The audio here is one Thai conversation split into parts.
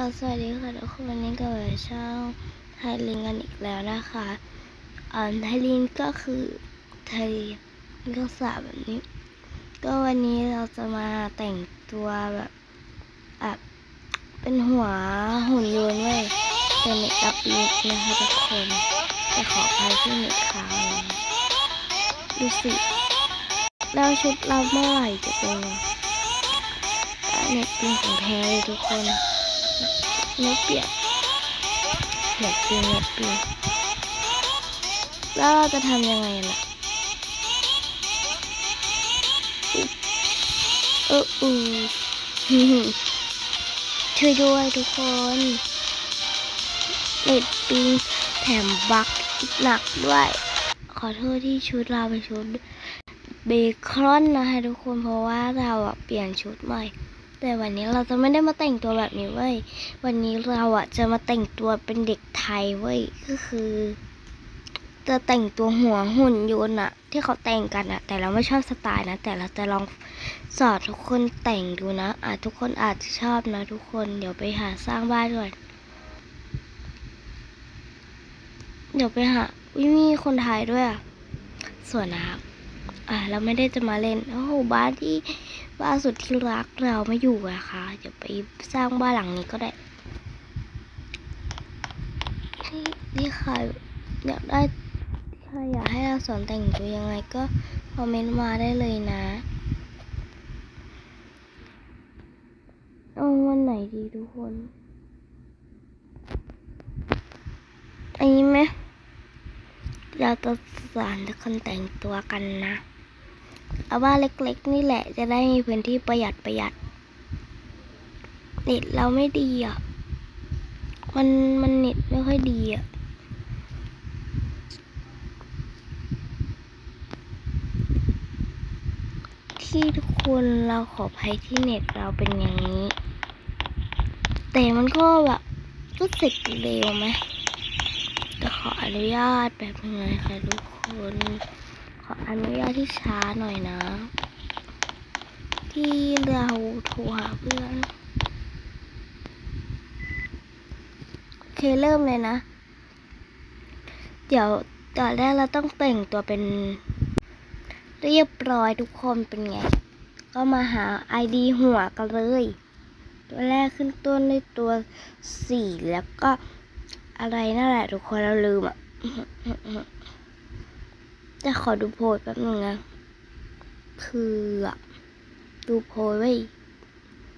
ก็สวัสดีค่ะทุกคนวันนี้ก็มาช่องไทยลินกันอีกแล้วนะคะอ่าไทยลินก็คือไทยลินก็สาแบบนี้ ก็วันนี้เราจะมาแต่งตัวแบบแบบเป็นหัวหุ่นยนต์เว้ยเป็นเน็ตอัพลุกนะคะทุกคนแต่ขออภัยที่เน็ตค้างนะดูสิแล้วชุดเราเมื่อไหร่จะเป็นเน็ตปิงของแท้เลยทุกคน เน็ตเปียกเน็ตปิงเน็ตปิงแล้วเราจะทำยังไงล่ะเอออือช่วยด้วยทุกคนเน็ตปิงแถมบักอีกหนักด้วย ขอโทษที่ชุดเราเป็นชุดเบคอนนะคะทุกคนเพราะว่าเราเปลี่ยนชุดใหม่ แต่วันนี้เราจะไม่ได้มาแต่งตัวแบบนี้เว้ย วันนี้เราอะจะมาแต่งตัวเป็นเด็กไทยเว้ย ก็คือ จะแต่งตัวหัวหุ่นยนต์อะที่เขาแต่งกันอะแต่เราไม่ชอบสไตล์นะ แต่เราจะลองสอนทุกคนแต่งดูนะอาจทุกคนอาจจะชอบนะ ทุกคน เดี๋ยวไปหาสร้างบ้านก่อน เดี๋ยวไปหาวิมีคนไทยด้วยอะสวนนะครับ อะเราไม่ได้จะมาเล่น โอ้โหบ้านที่ บ้านสุดที่รักเราไม่อยู่อะค่ะเดี๋ยวไปสร้างบ้านหลังนี้ก็ได้นี่ใครอยากได้ใครอยากให้เราสอนแต่งตัวยังไงก็คอมเมนต์มาได้เลยนะเอาวันไหนดีทุกคนอันนี้ไหมเราจะสอนทุกคนแต่งตัวกันนะ เอาว่านเล็กๆ นี่แหละ จะได้มีพื้นที่ประหยัดประหยัดเน็ตเราไม่ดีอะ มันมันเน็ตไม่ค่อยดีอะ ที่ทุกคนเราขอภัยที่เน็ตเราเป็นอย่างนี้ แต่มันก็แบบก็เสร็จเร็วไหมจะขออนุญาตแบบนึงนะคะทุกคน ขออนุญาตที่ช้าหน่อยนะ ที่เราโทรหาเพื่อน โอเคเริ่มเลยนะ เดี๋ยวตอนแรกเราต้องแต่งตัวเป็น เรียบร้อยทุกคนเป็นไง ก็มาหา ID หัวกันเลย ตัวแรกขึ้นต้นด้วยตัวสี่แล้วก็อะไรนั่นแหละทุกคนเราลืมอะ จะขอดูโพสแป๊บนึงนะคืออดูโพสไว้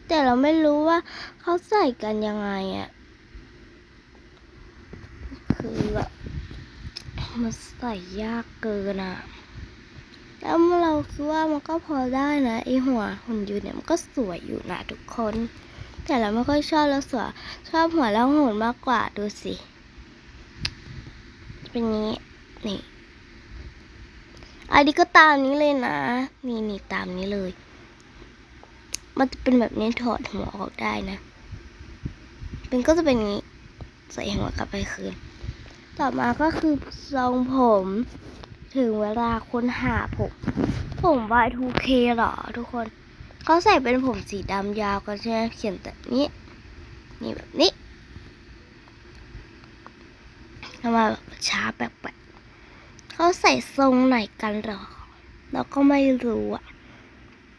แต่เราไม่รู้ว่าเขาใส่กันยังไงอะคือแบบมันใส่ยากเกินอะแล้วเราคิดว่ามันก็พอได้นะไอหัวหุ่นยนเนี่ยมันก็สวยอยู่นะทุกคน แต่เราไม่ค่อยชอบแล้วสวยชอบหัวแล้วหุ่นมากกว่าดูสิ เป็นนี้นี่ อันนี้ก็ตามนี้เลยนะ นี่นี่ตามนี้เลย มันจะเป็นแบบนี้ถอดหัวออกได้นะ เป็นก็จะเป็นงนี้ ใส่หัวกลับไปคืน ต่อมาก็คือทรงผม ถึงเวลาค้นหาผม ผม Y2K เหรอทุกคน เขาใส่เป็นผมสีดำยาวกันใช่ไหมเขียนแต่นี้ นี่แบบนี้ทำไมาแบบช้าแปลก เขาใส่ทรงไหนกันหรอ เราก็ไม่รู้อะ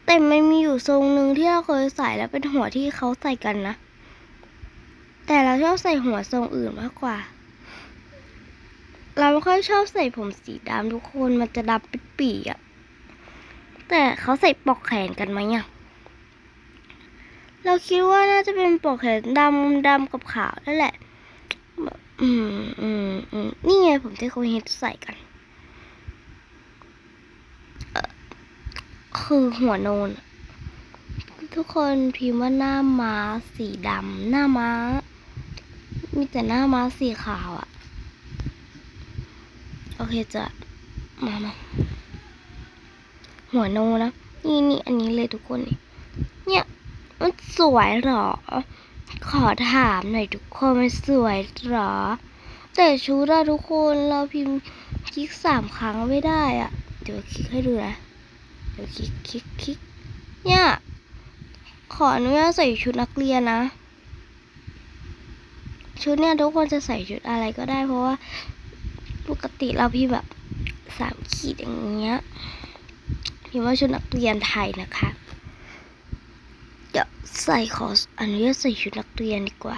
แต่มันมีอยู่ทรงหนึ่งที่เราเคยใส่แล้วเป็นหัวที่เขาใส่กันนะ แต่เราชอบใส่หัวทรงอื่นมากกว่า เราไม่ค่อยชอบใส่ผมสีดำทุกคนมันจะดำเป็นปีอะแต่เขาใส่ปลอกแขนกันไหมอะเราคิดว่าน่าจะเป็นปลอกแขนดำดำกับขาวนั่นแหละ อืมอืมอืมนี่ไงผมที่เขาฮิตใส่กัน คือหัวโนน ทุกคนพิมพ์ว่าหน้าม้าสีดำหน้าม้า มีแต่หน้าม้าสีขาวอะโอเคจะมามาหัวโนนะ นี่นี่อันนี้เลยทุกคนนี่เนี่ยมันสวยหรอ ขอถามหน่อยทุกคนมันสวยหรอ แต่ชุดอะทุกคนเราพิมพ์คลิกสามครั้งไม่ได้อะเดี๋ยวคลิกให้ดูนะ คลิกคลิกคลิกเนี่ย ขออนุญาตใส่ชุดนักเรียนนะ ชุดเนี่ยทุกคนจะใส่ชุดอะไรก็ได้เพราะว่าปกติเราพี่แบบสามขีดอย่างเงี้ยพี่ว่าชุดนักเรียนไทยนะคะเดี๋ยวใส่ขออนุญาตใส่ชุดนักเรียนดีกว่า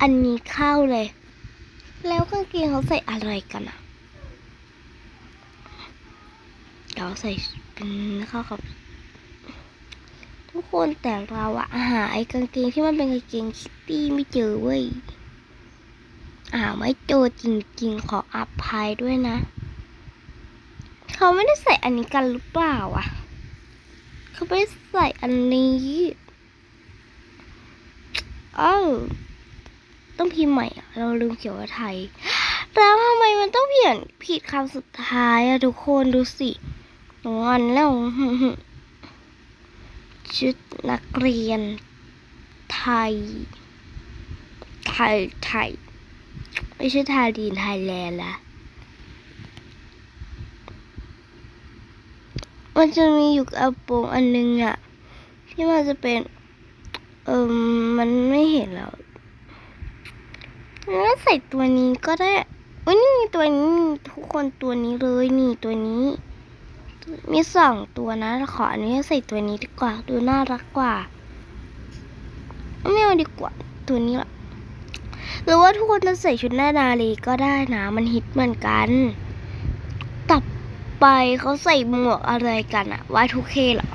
อันนี้เข้าเลย แล้วกางเกงเขาใส่อะไรกันอะเดี๋ยวใส่เป็นเข้ากับทุกคนแต่เราอะหาไอ้กางเกงที่มันเป็นกางเกงคิตตี้ไม่เจอเว้ยอ่าไม่เจอจริงๆขออภัยด้วยนะ เขาไม่ได้ใส่อันนี้กันหรือเปล่าอะเขาไม่ได้ใส่อันนี้เอ้าต้องพิมพ์ใหม่อะเราลืมเขียนว่าไทยแล้วทำไมมันต้องเขียนผิดคำสุดท้ายอะทุกคนดูสิ งอนแล้วชุดนักเรียน ไทย ไทย ไทย ไม่ใช่ไทยดีนไทยแลนด์ละมันจะมีอยู่กระโปรงอันนึงอะที่มันจะเป็น เออมันไม่เห็นแล้วงั้นใส่ตัวนี้ก็ได้โอ้ยนี่ตัวนี้ทุกคนตัวนี้เลยนี่ตัวนี้ มีสองตัวนะ ขออนุญาตใส่ตัวนี้ดีกว่า ดูน่ารักกว่า ไม่เอาดีกว่า ตัวนี้ละหรือว่าทุกคนจะใส่ชุดหน้านาลีก็ได้นะ มันฮิตเหมือนกันต่อไปเขาใส่หมวกอะไรกันอะวายทุกเคเหรอ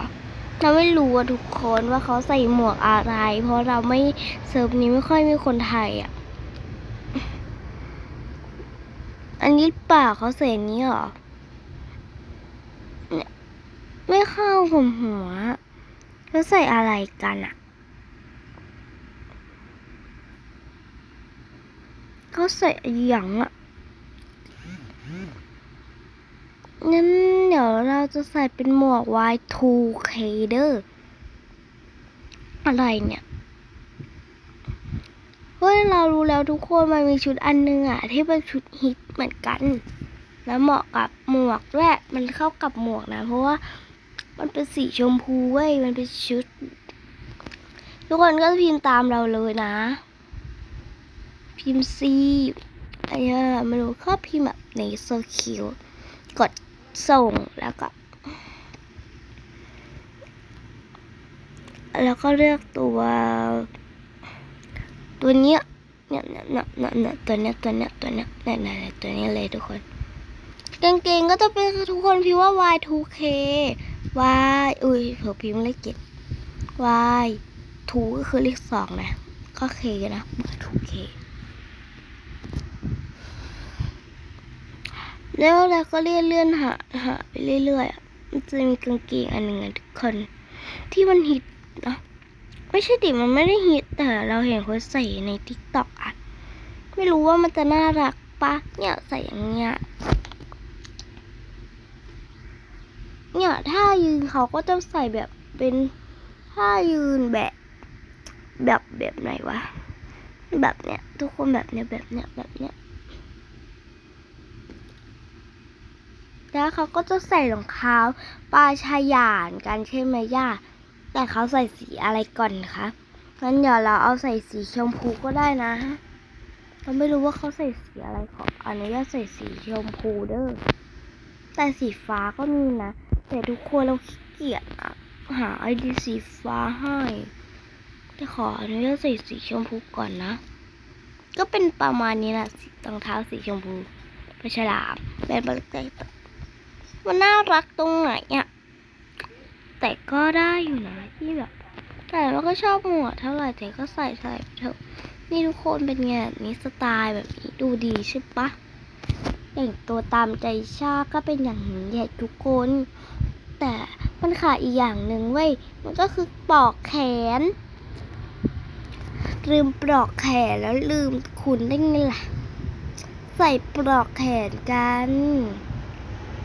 เราไม่รู้อะทุกคนว่าเขาใส่หมวกอะไร เพราะเราไม่เซิร์ฟนี้ไม่ค่อยมีคนไทยอะอันนี้เปล่าเขาใส่นนี้เหรอ ไม่เข้าผมหัวเขาใส่อะไรกันอะเขาใส่อหย่างอะงั้นเดี๋ยวเราจะใส่เป็นหมวก Y2K เด้ออะไรเนี่ย เฮ้ย เรารู้แล้วทุกคนมันมีชุดอันนึงอะที่เป็นชุดฮิตเหมือนกัน แล้วเหมาะกับหมวกด้วยมันเข้ากับหมวกนะ เพราะว่า มันเป็นสีชมพูเว้ย มันเป็นชุด ทุกคนก็พิมพ์ตามเราเลยนะ พิมพ์ซีอะไรอะไม่รู้ก็พิมพ์แบบในโซคิวกดส่งแล้วก็ แล้วก็เลือกตัว ตัวเนี้ยเนี่ยเนี่ยเนี่ยเนี่ยเนี่ยตัวเนี้ยตัวเนี้ยตัวเนี้ยเนี่ยเนี่ยเนี่ยตัวเนี้ยเลยทุกคนกางเกงก็จะเป็นทุกคนพิมพ์ว่า Y2K Y อุ้ยเผื่อพิมพ์เลขเจ็ด Y ทูก็คือเลขสองนะ ก็ K นะ Y2K แล้วเราก็เลื่อนเลื่อนหาหาไปเรื่อยๆ มันจะมีกางเกงอันหนึ่งอะทุกคน ที่มันฮิตนะไม่ใช่ดิมันไม่ได้ฮิตแต่เราเห็นคนใส่ในทิกตอกอะไม่รู้ว่ามันจะน่ารักปะเนี่ยใส่อย่างเงี้ย เนี่ยถ้ายืนเขาก็จะใส่แบบเป็นถ้ายืนแบบ แบบแบบไหนวะ แบบเนี้ยทุกคนแบบเนี้ยแบบเนี้ยแบบเนี้ยแล้วเขาก็จะใส่รองเท้าปลาชายานกันใช่ไหมย่าแต่เขาใส่สีอะไรก่อนคะงั้นเดี๋ยวเราเอาใส่สีชมพูก็ได้นะเราไม่รู้ว่าเขาใส่สีอะไรขออนุญาตใส่สีชมพูเด้อแต่สีฟ้าก็มีนะ แต่ทุกคนเราขี้เกียจอะหาไอดีสีฟ้าให้แต่ขออนุญาตใส่สีชมพูก่อนนะ ก็เป็นประมาณนี้แหละสีรองเท้าสีชมพูปลาฉลามเป็นบริเตมันน่ารักตรงไหนอะแต่ก็ได้อยู่นะที่แบบ แต่เราก็ชอบหมวกเท่าไหร่แต่ก็ใส่ใส่เถอะนี่ทุกคนเป็นไงแบบนี้สไตล์แบบนี้ดูดีใช่ปะ แต่งตัวตามใจชาก็เป็นอย่างนี้แหละทุกคน แต่มันขาดอีกอย่างหนึ่งเว้ย มันก็คือปลอกแขน ลืมปลอกแขนแล้วลืมคุณได้ไงล่ะ ใส่ปลอกแขนกัน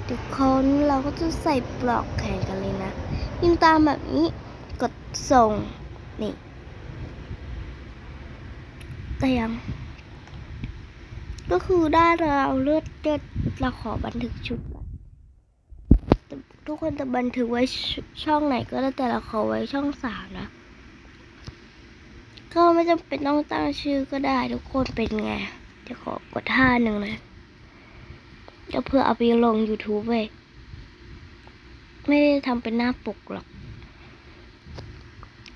ทุกคนเราก็จะใส่ปลอกแขนกันเลยนะยิงตามแบบนี้กดส่งนี่แต่ยัง ก็คือได้เราเลือดเลือดเราขอบันทึกชุดก่อนทุกคนจะบันทึกไว้ช่องไหนก็ได้แต่เราขอไว้ช่องสามนะ ก็ไม่จำเป็นต้องตั้งชื่อก็ได้ทุกคนเป็นไงเดี๋ยวขอกดท่าหนึ่งเลยก็เพื่อเอาไปลง YouTube เว้ยไม่ได้ทำเป็นหน้าปกหรอก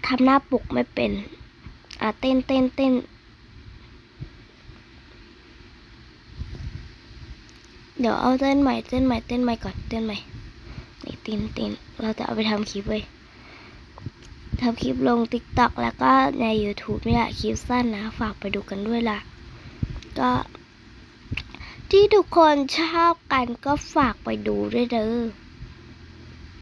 ทำหน้าปกไม่เป็น อะเต้นเต้นเต้น เดี๋ยวเอาเต้นใหม่เต้นใหม่เต้นใหม่ก่อนเต้นใหม่นี่ตินตินเราจะเอาไปทำคลิปเว้ยทำคลิปลง t ิ k t o k แล้วก็ใน YouTube นี่แหละคลิปสั้นนะ ฝากไปดูกันด้วยล่ะ ก็ ที่ทุกคนชอบกันก็ฝากไปดูด้วยเด้อ